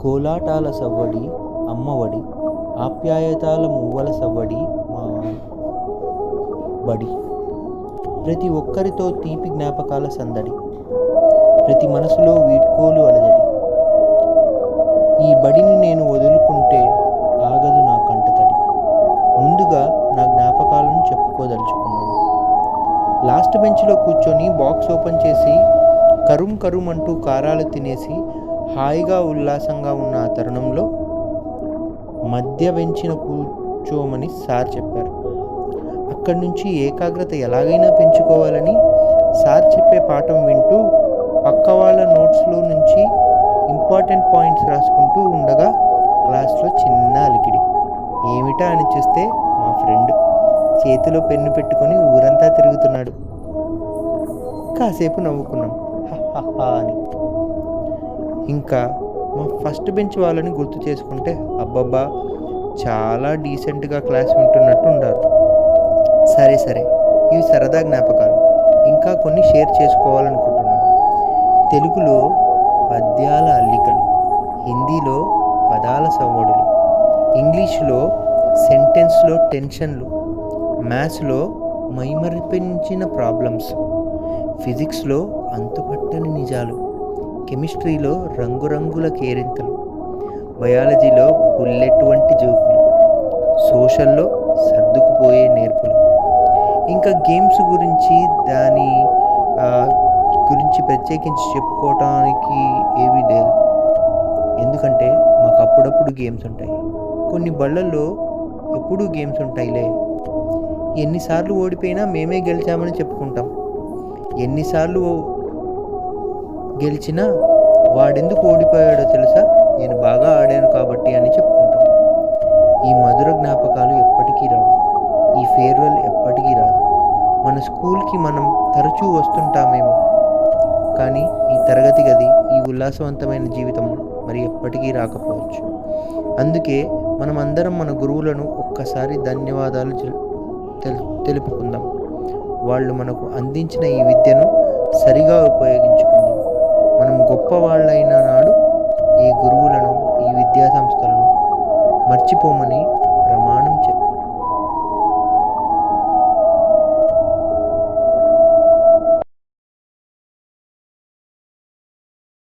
కోలాటాల సవ్వడి అమ్మఒడి ఆప్యాయతాల మువ్వల సవ్వడి మా బడి. ప్రతి ఒక్కరితో తీపి జ్ఞాపకాల సందడి. ప్రతి మనసులో వీడ్కోలు అలజడి. ఈ బడిని నేను వదులుకుంటే ఆగదు నా కంటతడి. ముందుగా నా జ్ఞాపకాలను చెప్పుకోదలుచుకున్నాను. లాస్ట్ బెంచ్లో కూర్చొని బాక్స్ ఓపెన్ చేసి కరుం కరుం అంటూ కారాలు తినేసి హాయిగా ఉల్లాసంగా ఉన్న ఆ తరుణంలో మధ్య బెంచిన కూర్చోమని సార్ చెప్పారు. అక్కడి నుంచి ఏకాగ్రత ఎలాగైనా పెంచుకోవాలని సార్ చెప్పే పాఠం వింటూ పక్క వాళ్ళ నోట్స్లో నుంచి ఇంపార్టెంట్ పాయింట్స్ రాసుకుంటూ ఉండగా క్లాస్లో చిన్న అలికిడి. ఏమిటా అని చూస్తే మా ఫ్రెండ్ చేతిలో పెన్ను పెట్టుకొని ఊరంతా తిరుగుతున్నాడు. కాసేపు నవ్వుకున్నాం. హహహ అని. ఇంకా మా ఫస్ట్ బెంచ్ వాళ్ళని గుర్తు చేసుకుంటే అబ్బబ్బా చాలా డీసెంట్గా క్లాస్ వింటున్నట్టు ఉండారు. సరే సరే ఇవి సరదా జ్ఞాపకాలు. ఇంకా కొన్ని షేర్ చేసుకోవాలనుకుంటున్నాను. తెలుగులో పద్యాల అల్లికలు హిందీలో పదాల సవ్వడులు ఇంగ్లీష్లో సెంటెన్స్లో టెన్షన్లు మ్యాథ్స్లో మైమరిపించిన ప్రాబ్లమ్స్ ఫిజిక్స్లో అంతుపట్టని నిజాలు. కెమిస్ట్రీలో రంగురంగుల కేరింతలు బయాలజీలో బుల్లెట్ వంటి జోకులు సోషల్లో సర్దుకుపోయే నేర్పులు. ఇంకా గేమ్స్ గురించి దాని గురించి ప్రత్యేకించి చెప్పుకోవటానికి ఏమీ లేదు ఎందుకంటే మాకు అప్పుడప్పుడు గేమ్స్ ఉంటాయి. కొన్ని బళ్ళల్లో ఎప్పుడూ గేమ్స్ ఉంటాయిలే. ఎన్నిసార్లు ఓడిపోయినా మేమే గెలిచామని చెప్పుకుంటాం. ఎన్నిసార్లు గెలిచినా వాడెందుకు ఓడిపోయాడో తెలుసా? నేను బాగా ఆడాను కాబట్టి అని చెప్పుకుంటాం. ఈ మధుర జ్ఞాపకాలు ఎప్పటికీ రావు. ఈ ఫేర్వెల్ ఎప్పటికీ రాదు. మన స్కూల్కి మనం తరచూ వస్తుంటామేమో. కానీ ఈ తరగతి గది ఈ ఉల్లాసవంతమైన జీవితం మరి ఎప్పటికీ రాకపోవచ్చు. అందుకే మనం అందరం మన గురువులను ఒక్కసారి ధన్యవాదాలు తెలు- తెలు- తెలుపుకుందాం. వాళ్ళు మనకు అందించిన ఈ విద్యను సరిగా ఉపయోగించుకుందాం మనం గొప్ప వాళ్ళైన నాడు ఈ గురువులను ఈ విద్యా సంస్థలను మర్చిపోమని